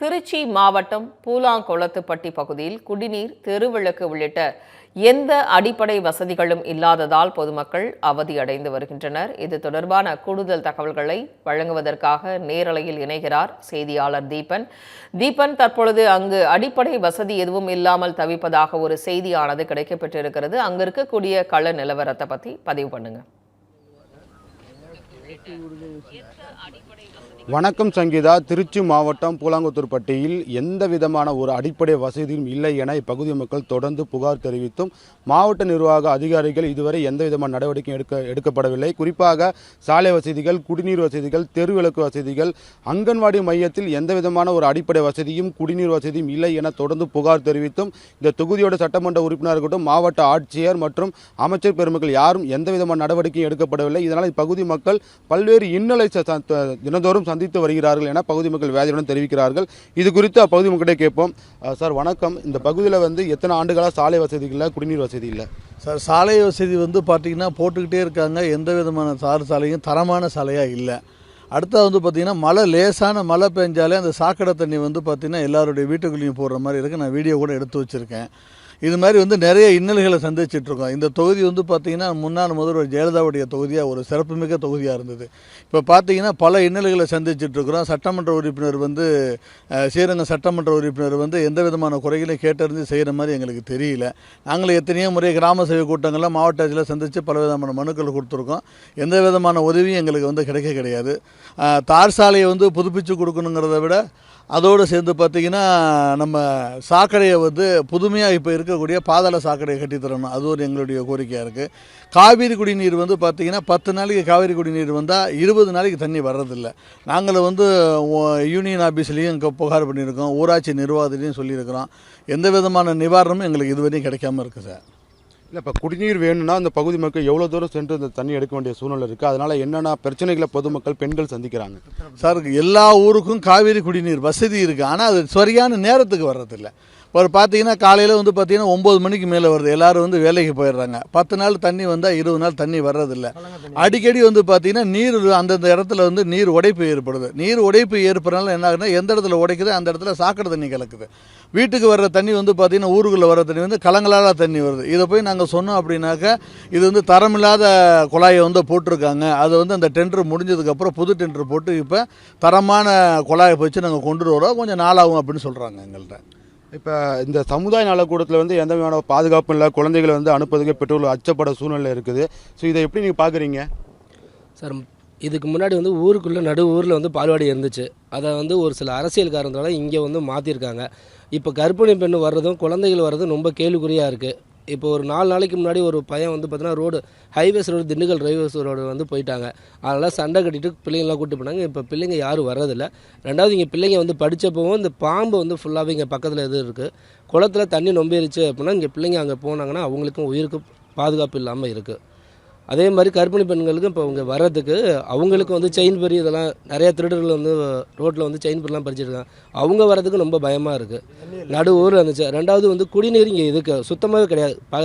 திருச்சி மாவட்டம் பூலாங்குளத்துப்பட்டி பகுதியில் குடிநீர் தெருவிளக்கு உள்ளிட்ட எந்த அடிப்படை வசதிகளும் இல்லாததால் பொதுமக்கள் அவதியடைந்து வருகின்றனர். இது தொடர்பான கூடுதல் தகவல்களை வழங்குவதற்காக நேரலையில் இணைகிறார் செய்தியாளர் தீபன். தீபன் தற்பொழுது அங்கு அடிப்படை வசதி எதுவும் இல்லாமல் தவிப்பதாக ஒரு செய்தியானது கிடைக்கப்பெற்றிருக்கிறது. அங்கு இருக்கக்கூடிய கள நிலவரத்தை பற்றி பதிவு பண்ணுங்க. வணக்கம் சங்கீதா. திருச்சி மாவட்டம் பூலாங்குத்தூர்பட்டியில் எந்த விதமான ஒரு அடிப்படை வசதியும் இல்லை என இப்பகுதி மக்கள் தொடர்ந்து புகார் தெரிவித்தும் மாவட்ட நிர்வாக அதிகாரிகள் இதுவரை எந்த விதமான நடவடிக்கையும் எடுக்க எடுக்கப்படவில்லை. குறிப்பாக சாலை வசதிகள் குடிநீர் வசதிகள் தெருவிளக்கு வசதிகள் அங்கன்வாடி மையத்தில் எந்த விதமான ஒரு அடிப்படை வசதியும் குடிநீர் வசதியும் இல்லை என தொடர்ந்து புகார் தெரிவித்தும் இந்த தொகுதியோட சட்டமன்ற உறுப்பினர் இருக்கட்டும் மாவட்ட ஆட்சியர் மற்றும் அமைச்சர் பெருமக்கள் யாரும் எந்த விதமான நடவடிக்கையும் எடுக்கப்படவில்லை. இதனால் இப்பகுதி மக்கள் பல்வேறு இன்னலை ச- தினந்தோறும் சந்தித்து வருகிறார்கள் என பகுதி மக்கள் வேதனையுடன் தெரிவிக்கிறார்கள். இது குறித்து அப்பகுதி மக்களிடையே கேட்போம். சார் வணக்கம். இந்த பகுதியில் வந்து எத்தனை ஆண்டுகளாக சாலை வசதி இல்லை குடிநீர் வசதி இல்லை? சார் சாலை வசதி வந்து பார்த்திங்கன்னா போட்டுக்கிட்டே இருக்காங்க. எந்த விதமான சார் சாலையும் தரமான சாலையாக இல்லை. அடுத்தது வந்து பார்த்திங்கன்னா மழை லேசான மழை பெஞ்சாலே அந்த சாக்கடை தண்ணி வந்து பார்த்திங்கன்னா எல்லாருடைய வீட்டுக்குள்ளேயும் போடுற மாதிரி இருக்குது நான் வீடியோ கூட எடுத்து வச்சுருக்கேன். இது மாதிரி வந்து நிறைய இன்னல்களை சந்திச்சிட்ருக்கோம் இந்த தொகுதி வந்து பார்த்திங்கன்னா முன்னாள் முதல்வர் ஜெயலலிதாவுடைய தொகுதியாக ஒரு சிறப்புமிக்க தொகுதியாக இருந்தது. இப்போ பார்த்தீங்கன்னா பல இன்னல்களை சந்திச்சிட்ருக்குறோம் சட்டமன்ற உறுப்பினர் வந்து ஸ்ரீரங்க சட்டமன்ற உறுப்பினர் வந்து எந்த விதமான குறைகளையும் கேட்டறிஞ்சு செய்கிற மாதிரி எங்களுக்கு தெரியல. நாங்களும் எத்தனையோ முறை கிராம சேவை கூட்டங்களில் மாவட்ட ஆட்சியில் சந்தித்து பல விதமான மனுக்கள் கொடுத்துருக்கோம். எந்த விதமான உதவியும் எங்களுக்கு வந்து கிடைக்க கிடையாது. தார் சாலையை வந்து புதுப்பித்து கொடுக்கணுங்கிறத விட அதோடு சேர்ந்து பார்த்திங்கன்னா நம்ம சாக்கடையை வந்து புதுமையாக இப்போ இருக்கக்கூடிய பாதாள சாக்கடையை கட்டித் தரணும். அது ஒரு எங்களுடைய கோரிக்கையாக இருக்குது காவிரி குடிநீர் வந்து பார்த்திங்கன்னா பத்து நாளைக்கு காவிரி குடிநீர் வந்தால் இருபது நாளைக்கு தண்ணி வர்றதில்ல. நாங்கள் வந்து யூனியன் ஆஃபீஸ்லேயும் இங்கே புகார் பண்ணியிருக்கோம் ஊராட்சி நிர்வாகத்திலையும் சொல்லியிருக்கிறோம். எந்த விதமான நிவாரணமும் எங்களுக்கு இதுவரையும் கிடைக்காம இருக்குது சார். இல்லை இப்போ குடிநீர் வேணும்னா அந்த பகுதி மக்கள் எவ்வளோ தூரம் சென்று இந்த தண்ணி எடுக்க வேண்டிய சூழ்நிலை இருக்குது அதனால் என்னென்ன பிரச்சனைகளை பொதுமக்கள் பெண்கள் சந்திக்கிறாங்க? சார் எல்லா ஊருக்கும் காவிரி குடிநீர் வசதி இருக்குது ஆனால் அது சரியான நேரத்துக்கு வர்றதில்ல. ஒரு பார்த்தீங்கன்னா காலையில் வந்து பார்த்தீங்கன்னா ஒம்பது மணிக்கு மேலே வருது. எல்லோரும் வந்து வேலைக்கு போயிடுறாங்க. பத்து நாள் தண்ணி வந்தால் இருபது நாள் தண்ணி வர்றதில்ல. அடிக்கடி வந்து பார்த்தீங்கன்னா நீர் அந்தந்த இடத்துல வந்து நீர் உடைப்பு ஏற்படுது. நீர் உடைப்பு ஏற்படுறதுனால என்ன ஆகுதுன்னா எந்த இடத்துல உடைக்குது அந்த இடத்துல சாக்கடை தண்ணி கலக்குது. வீட்டுக்கு வர்ற தண்ணி வந்து பார்த்தீங்கன்னா ஊருக்குள்ளே வர்ற தண்ணி வந்து கலங்கலாத தண்ணி வருது. இதை போய் நாங்கள் சொன்னோம் அப்படின்னாக்கா இது வந்து தரமில்லாத குழாயை வந்து போட்டிருக்காங்க. அது வந்து அந்த டெண்டர் முடிஞ்சதுக்கப்புறம் புது டெண்டர் போட்டு இப்போ தரமான குழாயை வச்சு நாங்கள் கொண்டு வரோம். கொஞ்சம் நாளாகும் அப்படின்னு சொல்கிறாங்க எங்கள்கிட்ட இப்போ இந்த சமுதாய நலக்கூடத்தில் வந்து எந்த விதமான பாதுகாப்பும் இல்லை. குழந்தைகளை வந்து அனுப்புறதுக்கு பெற்றோர்கள் அச்சப்பட சூழ்நிலை இருக்குது. ஸோ இதை எப்படி நீங்கள் பார்க்குறீங்க சார் இதுக்கு முன்னாடி வந்து ஊருக்குள்ளே நடு ஊரில் வந்து பால்வாடி இருந்துச்சு. அதை வந்து ஒரு சில அரசியல் காரணத்தால இங்கே வந்து மாற்றிருக்காங்க இப்போ கர்ப்பிணி பெண் வர்றதும் குழந்தைகள் வர்றதும் ரொம்ப கேள்விக்குறியாக இருக்குது இப்போ ஒரு நாலு நாளைக்கு முன்னாடி ஒரு பையன் வந்து பார்த்தீங்கன்னா road highways road Dindigul highways road வந்து போயிட்டாங்க. அதனால் சண்டை கட்டிட்டு பிள்ளைங்களாம் கூப்பிட்டு போனாங்க. இப்போ பிள்ளைங்க யாரும் வர்றதில்ல. ரெண்டாவது இங்கே பிள்ளைங்க வந்து படித்தப்பவும் இந்த பாம்பு வந்து ஃபுல்லாகவே இங்கே பக்கத்தில் எது இருக்குது குளத்துல தண்ணி நொம்பிருச்சு அப்படின்னா இங்கே பிள்ளைங்க அங்கே போனாங்கன்னா அவங்களுக்கும் உயிருக்கு பாதுகாப்பு இல்லாமல் இருக்குது அதே மாதிரி கர்ப்பிணி பெண்களுக்கு இப்போ அவங்க வர்றதுக்கு அவங்களுக்கு வந்து செயின் பறி இதெல்லாம் நிறைய திருடர்கள் வந்து ரோட்டில் வந்து செயின் பறிலாம் பறிச்சிருக்காங்க. அவங்க வர்றதுக்கு ரொம்ப பயமாக இருக்குது நடு ஊரில் இருந்துச்சு ரெண்டாவது வந்து குடிநீர் இங்கே இதுக்கு சுத்தமாகவே கிடையாது. பா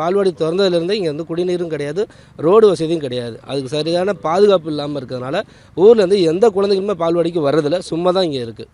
பால்வாடி திறந்ததுலேருந்தே இங்கே வந்து குடிநீரும் கிடையாது. ரோடு வசதியும் கிடையாது. அதுக்கு சரியான பாதுகாப்பு இல்லாமல் இருக்கிறதுனால ஊர்லேருந்து எந்த குழந்தைகளுமே பால்வாடிக்கு வர்றதில்ல. சும்மா தான் இங்கே இருக்குது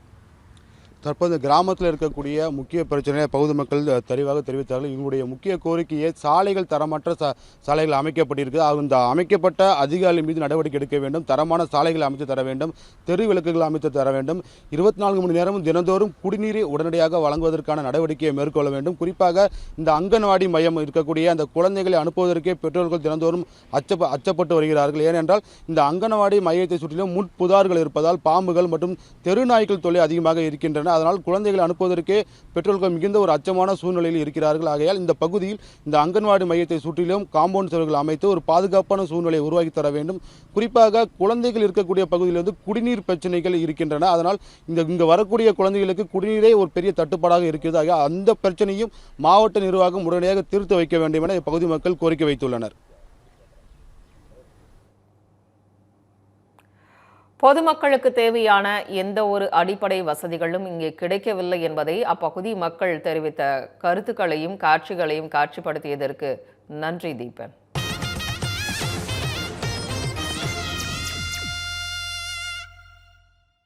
தற்போது கிராமத்தில் இருக்கக்கூடிய முக்கிய பிரச்சனையை பகுதி மக்கள் தெளிவாக தெரிவித்தார்கள். இவங்களுடைய முக்கிய கோரிக்கையை சாலைகள் தரமற்ற சாலைகள் அமைக்கப்பட்டிருக்கு. அந்த அமைக்கப்பட்ட அதிகாரிகள் மீது நடவடிக்கை எடுக்க வேண்டும். தரமான சாலைகள் அமைத்து தர வேண்டும். தெரு விளக்குகள் அமைத்து தர வேண்டும். இருபத்தி நான்கு மணி நேரமும் தினந்தோறும் குடிநீரை உடனடியாக வழங்குவதற்கான நடவடிக்கையை மேற்கொள்ள வேண்டும். குறிப்பாக இந்த அங்கன்வாடி மையம் இருக்கக்கூடிய அந்த குழந்தைகளை அனுப்புவதற்கே பெற்றோர்கள் தினந்தோறும் அச்சப்ப அச்சப்பட்டு வருகிறார்கள். ஏனென்றால் இந்த அங்கன்வாடி மையத்தை சுற்றிலும் முட்புதார்கள் இருப்பதால் பாம்புகள் மற்றும் தெருநாய்கள் தொல்லை அதிகமாக இருக்கின்றன. அதனால் குழந்தைகளை அனுப்புவதற்கே பெற்றோர்கள் மிகுந்த ஒரு அச்சமான சூழ்நிலையில் இருக்கிறார்கள். ஆகையால் இந்த பகுதியில் இந்த அங்கன்வாடி மையத்தை சுற்றிலும் காம்பவுண்ட் சுவர்கள் அமைத்து ஒரு பாதுகாப்பான சூழ்நிலையை உருவாக்கி தர வேண்டும். குறிப்பாக குழந்தைகள் இருக்கக்கூடிய பகுதியில் வந்து குடிநீர் பிரச்சனைகள் இருக்கின்றன. அதனால் இந்த இங்கு வரக்கூடிய குழந்தைகளுக்கு குடிநீரே ஒரு பெரிய தட்டுப்பாடாக இருக்கிறது. ஆகிய அந்த பிரச்சனையும் மாவட்ட நிர்வாகம் உடனடியாக தீர்த்து வைக்க வேண்டும் என இப்பகுதி மக்கள் கோரிக்கை வைத்துள்ளனர். பொதுமக்களுக்கு தேவையான எந்த ஒரு அடிப்படை வசதிகளும் இங்கே கிடைக்கவில்லை என்பதை அப்பகுதி மக்கள் தெரிவித்த கருத்துக்களையும் காட்சிகளையும் காட்சிப்படுத்தியதற்கு நன்றி தீபன்.